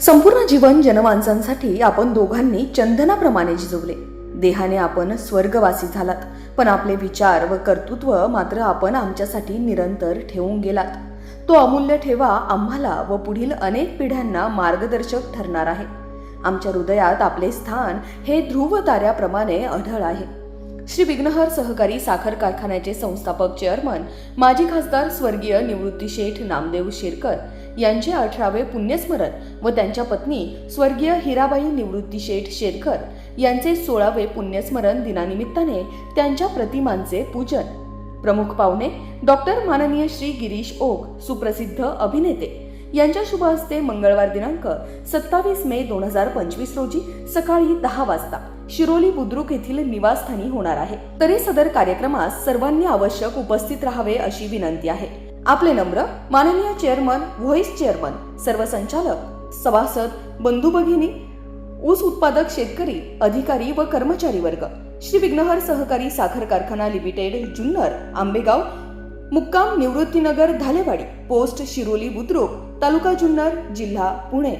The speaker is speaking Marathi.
संपूर्ण जीवन जनमानसांसाठी आपण दोघांनी चंदनाप्रमाणे झिजवले. देहाने आपण स्वर्गवासी झालात पण आपले विचार व कर्तृत्व मात्र आपण आमच्यासाठी निरंतर ठेवून गेलात. तो अमूल्य ठेवा आम्हाला व पुढील अनेक पिढ्यांना मार्गदर्शक ठरणार आहे. आमच्या हृदयात आपले स्थान हे ध्रुव ताऱ्याप्रमाणे अढळ आहे. श्री विघ्नहर सहकारी साखर कारखान्याचे संस्थापक चेअरमन माजी खासदार स्वर्गीय निवृत्ती शेठ नामदेव शेरकर यांचे अठरावे पुण्यस्मरण व त्यांच्या पत्नी स्वर्गीय हिराबाई निवृत्ती शेठ शेरकर यांचे सोळावे पुण्यस्मरण दिनानिमित्ताने त्यांच्या प्रतिमांचे पूजन. प्रमुख पाहुणे डॉक्टर माननीय श्री गिरीश ओक सुप्रसिद्ध अभिनेते. यांच्या शुभ हस्ते मंगळवार दिनांक सत्तावीस मे दोन हजार पंचवीस रोजी सकाळी दहा वाजता शिरोली बुद्रुक येथील निवासस्थानी होणार आहे. तरी सदर कार्यक्रमास सर्वांनी आवश्यक उपस्थित राहावे अशी विनंती आहे. आपले नम्र माननीय चेअरमन व्हॉइस चेअरमन सर्व संचालक सभासद बंधू भगिनी ऊस उत्पादक शेतकरी अधिकारी व कर्मचारी वर्ग श्री विघ्नहर सहकारी साखर कारखाना लिमिटेड जुन्नर आंबेगाव मुक्काम निवृत्तीनगर धालेवाडी पोस्ट शिरोली बुद्रुक तालुका जुन्नर जिल्हा पुणे.